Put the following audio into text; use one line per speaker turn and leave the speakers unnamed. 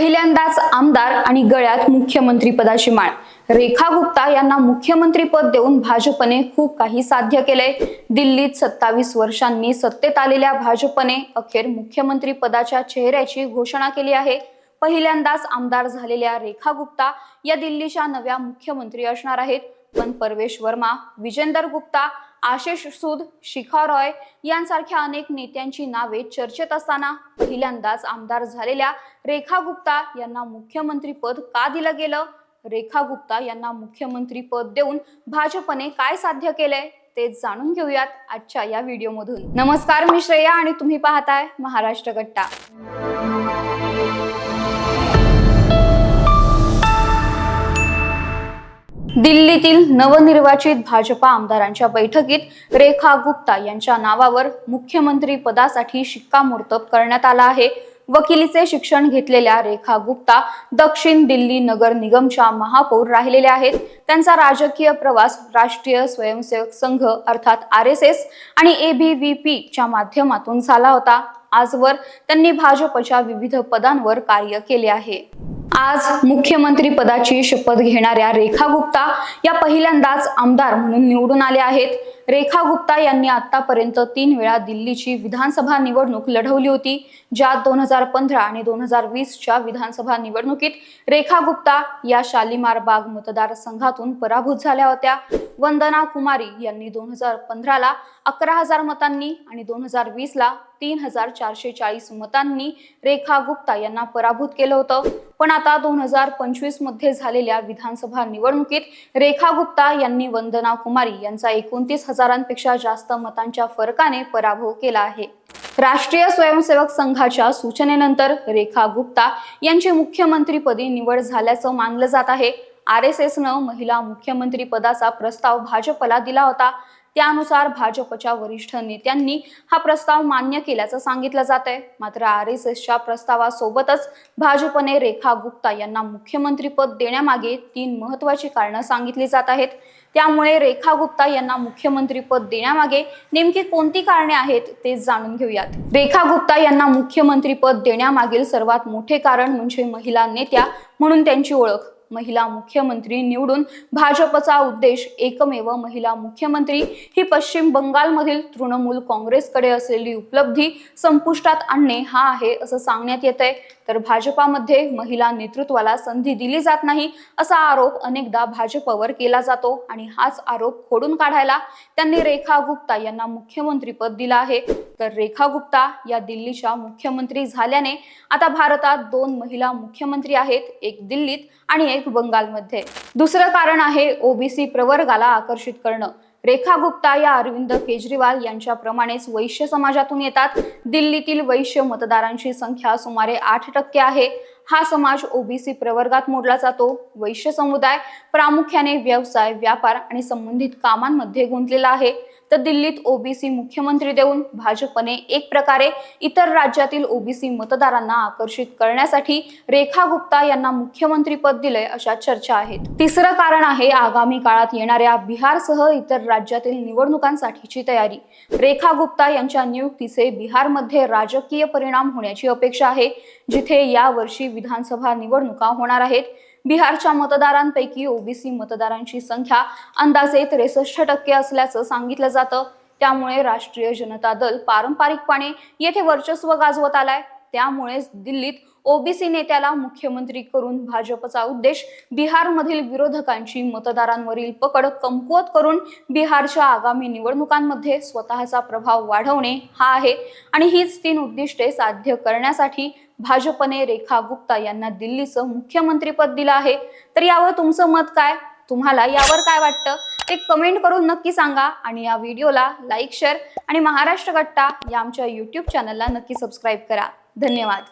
पहिल्यांदाच आमदार आणि गळ्यात मुख्यमंत्री पदाची माळ. रेखा गुप्ता यांना मुख्यमंत्री पद देऊन भाजपने खूप काही साध्य केले दिल्लीत सत्तावीस वर्षांनी सत्तेत आलेल्या भाजपने अखेर मुख्यमंत्री पदाच्या चेहऱ्याची घोषणा केली आहे. पहिल्यांदाच आमदार झालेल्या रेखा गुप्ता या दिल्लीच्या नव्या मुख्यमंत्री असणार आहेत. पण परवेश वर्मा विजेंदर गुप्ता आशिष सूद शिखा रॉय यांसारख्या अनेक नेत्यांची नावे चर्चेत असताना पहिल्यांदाच आमदार झालेल्या रेखा गुप्ता यांना मुख्यमंत्री पद का दिलं गेलं? रेखा गुप्ता यांना मुख्यमंत्री पद देऊन भाजपने काय साध्य केलंय? ते जाणून घेऊयात आजच्या या व्हिडिओमधून. नमस्कार मी श्रेया आणि तुम्ही पाहताय महाराष्ट्र गट्टा. दिल्लीतील नवनिर्वाचित भाजपा आमदारांच्या बैठकीत रेखा गुप्ता यांच्या नावावर मुख्यमंत्री पदासाठी शिक्कामोर्तब करण्यात आला आहे. वकिलीचे शिक्षण घेतलेल्या रेखा गुप्ता दक्षिण दिल्ली नगर निगमच्या महापौर राहिलेल्या आहेत. त्यांचा राजकीय प्रवास राष्ट्रीय स्वयंसेवक संघ अर्थात आर एस एस आणि ए बी एबीव्हीपी च्या माध्यमातून झाला होता. आजवर त्यांनी भाजपच्या विविध पदांवर कार्य केले आहे. आज मुख्यमंत्री पदाची शपथ घेणाऱ्या रेखा गुप्ता या पहिल्यांदाच आमदार म्हणून निवडून आल्या आहेत. रेखा गुप्ता यांनी आतापर्यंत तीन वेळा दिल्लीची विधानसभा निवडणूक लढवली होती ज्यात दोन हजार पंधरा आणि दोन हजार वीसच्या विधानसभा निवडणुकीत रेखा गुप्ता या शालिमार बाग मतदारसंघातून पराभूत झाल्या होत्या. वंदना कुमारी यांनी दोन हजार पंधराला अकरा हजार मतांनी आणि दोन हजार वीसला तीन हजार चारशे चाळीस मतांनी रेखा गुप्ता यांना पराभूत केलं होतं. पण आता दोन हजार पंचवीसमध्ये झालेल्या विधानसभा निवडणुकीत रेखा गुप्ता यांनी वंदना कुमारी यांचा एकोणतीस हजारांपेक्षा जास्त मतांच्या फरकाने पराभव केला आहे. राष्ट्रीय स्वयंसेवक संघाच्या सूचनेनंतर रेखा गुप्ता यांची मुख्यमंत्रीपदी निवड झाल्याचं मानलं जात आहे. आर एस एसनं महिला मुख्यमंत्री पदाचा प्रस्ताव भाजपला दिला होता. त्यानुसार भाजपच्या वरिष्ठ नेत्यांनी हा प्रस्ताव मान्य केल्याचं सांगितलं जात आहे मात्र आर एस एसच्या प्रस्तावासोबतच भाजपने रेखा गुप्ता यांना मुख्यमंत्रीपद देण्यामागे तीन महत्वाची कारणं सांगितली जात आहेत. त्यामुळे रेखा गुप्ता यांना मुख्यमंत्रीपद देण्यामागे नेमकी कोणती कारणे आहेत ते जाणून घेऊयात. रेखा गुप्ता यांना मुख्यमंत्रीपद देण्यामागील सर्वात मोठे कारण म्हणजे महिला नेत्या म्हणून त्यांची ओळख. महिला मुख्यमंत्री निवडून भाजपचा उद्देश एकमेव महिला मुख्यमंत्री. ही पश्चिम बंगालमधील तृणमूल काँग्रेसकडे असलेली उपलब्धी संपुष्टात आणणे हा आहे असं सांगण्यात येत आहे तर भाजपामध्ये महिला नेतृत्वाला संधी दिली जात नाही असा आरोप अनेकदा भाजपवर केला जातो आणि हाच आरोप खोडून काढायला त्यांनी रेखा गुप्ता यांना मुख्यमंत्रीपद दिलं आहे. तर रेखा गुप्ता या दिल्लीच्या मुख्यमंत्री झाल्याने आता भारतात दोन महिला मुख्यमंत्री आहेत एक दिल्लीत आणि एक बंगालमध्ये. दुसरं कारण आहे ओबीसी प्रवर्गाला आकर्षित करणं. रेखा गुप्ता या अरविंद केजरीवाल यांच्याप्रमाणेच वैश्य समाजातून येतात. दिल्लीतील वैश्य मतदारांची संख्या सुमारे आठ टक्के आहे. हा समाज ओबीसी प्रवर्गात मोडला जातो. वैश्य समुदाय प्रामुख्याने व्यवसाय व्यापार आणि संबंधित कामांमध्ये गुंतलेला आहे. तर दिल्लीत ओबीसी मुख्यमंत्री देऊन भाजपने एक प्रकारे इतर राज्यातील ओबीसी मतदारांना आकर्षित करण्यासाठी रेखा गुप्ता यांना मुख्यमंत्री पद दिलंय अशा चर्चा आहेत. तिसरं कारण आहे आगामी काळात येणाऱ्या बिहारसह इतर राज्यातील निवडणुकांसाठीची तयारी. रेखा गुप्ता यांच्या नियुक्तीचे बिहारमध्ये राजकीय परिणाम होण्याची अपेक्षा आहे जिथे यावर्षी विधानसभा निवडणुका होणार आहेत. बिहारच्या मतदारांपैकी ओबीसी मतदारांची संख्या अंदाजे त्रेसष्ट टक्के असल्याचं सांगितलं जातं. त्यामुळे राष्ट्रीय जनता दल पारंपरिकपणे येथे वर्चस्व गाजवत आलाय. त्यामुळेच दिल्लीत ओबीसी नेत्याला मुख्यमंत्री करून भाजपचा उद्देश बिहारमधील विरोधकांची मतदारांवरील पकड कमकुवत करून बिहारच्या आगामी निवडणुकांमध्ये स्वतःचा प्रभाव वाढवणे हा आहे. आणि हीच तीन उद्दिष्टे साध्य करण्यासाठी भाजपने रेखा गुप्ता यांना दिल्लीचं मुख्यमंत्रीपद दिलं आहे. तर यावर तुमचं मत काय? तुम्हाला यावर काय वाटतं? ते कमेंट करून नक्की सांगा आणि या व्हिडिओला लाईक शेअर आणि महाराष्ट्र गट्टा या आमच्या यूट्यूब चॅनलला नक्की सबस्क्राईब करा. धन्यवाद.